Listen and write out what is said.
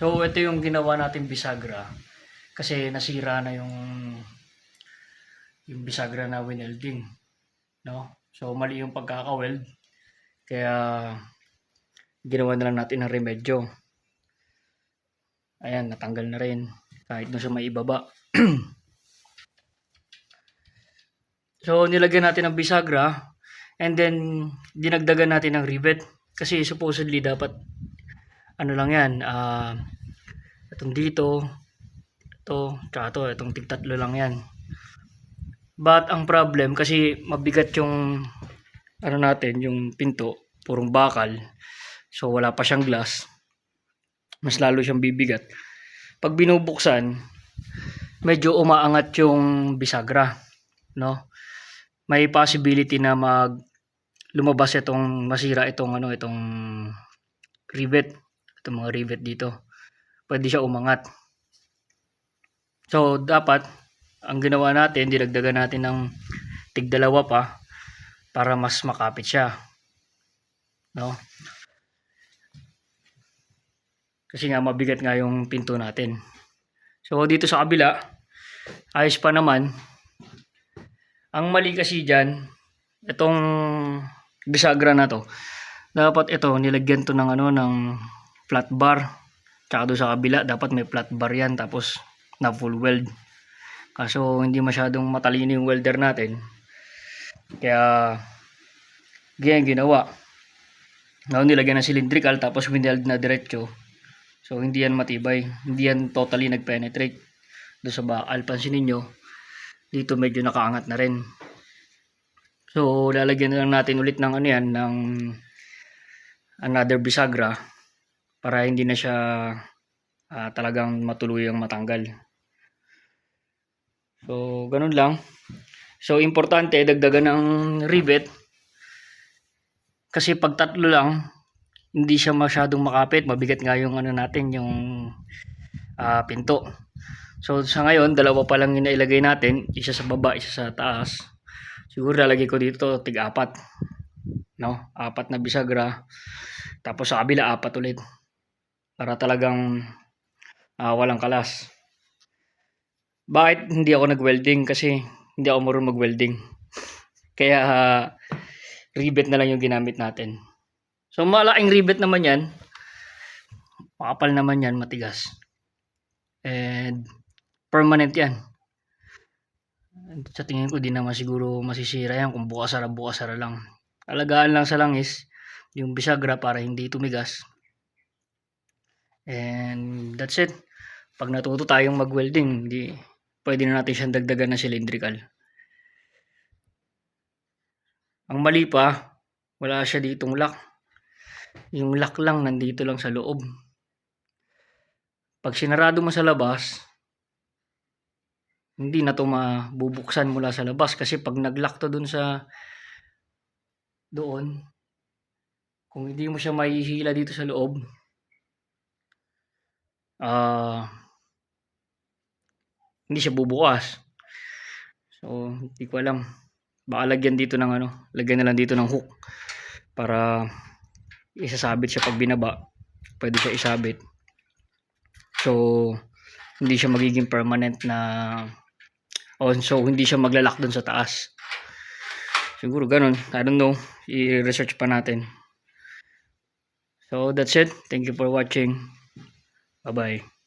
So, ito yung ginawa natin bisagra. Kasi nasira na yung yung bisagra na winelding. No? So, mali yung pagkaka-weld. Kaya, ginawa na lang natin ng remedyo. Ayan, natanggal na rin. Kahit doon sa may ibaba. so, nilagyan natin ng bisagra. And then, dinagdagan natin ng rivet. Kasi supposedly dapat ano lang yan, ah, itong dito, ito, tsaka ito, itong tigtatlo lang yan. But ang problem, kasi mabigat yung, ano natin, yung pinto, purong bakal, so wala pa siyang glass, mas lalo siyang bibigat. Pag binubuksan, medyo umaangat yung bisagra, no? May possibility na mag lumabas itong masira itong ano itong rivet itong mga rivet dito. Pwede siya umangat. So dapat ang ginawa natin dinagdagan natin ng tigdalawa pa para mas makapit siya. No? Kasi nga mabigat nga yung pinto natin. So dito sa kabila ayos pa naman. Ang mali kasi dyan itong bisagra na to dapat ito nilagyan to ng ano ng flat bar. Tsaka doon sa kabila dapat may flat bar yan tapos na full weld. Kaso hindi masyadong matalino yung welder natin. Kaya ganyan ginawa. Ngayon nilagyan ng cylindrical tapos wineld na diretso. So hindi yan matibay. Hindi yan totally nagpenetrate. Doon sa bakal pansinin nyo dito medyo nakaangat na rin. So, lalagyan na lang natin ulit ng ano yan, ng another bisagra para hindi na siya ah, talagang matuluyang matanggal. So, ganun lang. So, importante, dagdagan ng rivet kasi pag tatlo lang, hindi siya masyadong makapit. Mabigat nga yung ano natin, yung ah, pinto. So, sa ngayon, dalawa pa lang yung nailagay natin. Isa sa baba, isa sa taas. Siguro lalagay ko dito tig-apat. No? Apat na bisagra. Tapos sa kabila apat ulit. Para talagang ah, walang kalas. Bakit hindi ako nag-welding? Kasi hindi ako marunong mag-welding. Kaya ah, rivet na lang yung ginamit natin. So malaking rivet naman yan. Makapal naman yan, matigas. And permanent yan sa tingin ko di naman siguro masisira yan kung bukas-sara bukas-sara lang alagaan lang sa langis yung bisagra para hindi tumigas and that's it. Pag natuto tayong mag-welding di pwede na natin siyang dagdagan ng cylindrical. Ang mali pa wala siya ditong lock. Yung lock lang nandito lang sa loob. Pag sinarado mo sa labas hindi na to mabubuksan mula sa labas. Kasi pag nag-lock to dun sa doon kung hindi mo siya mahihila dito sa loob ah hindi siya bubukas. So hindi ko alam. Baka lagyan dito ng ano lagyan na lang dito ng hook para isasabit siya pag binaba. Pwede siya isabit. So hindi siya magiging permanent na on. So hindi siya maglalak dun sa taas. Siguro ganun. I don't know. I-research pa natin. So that's it. Thank you for watching bye bye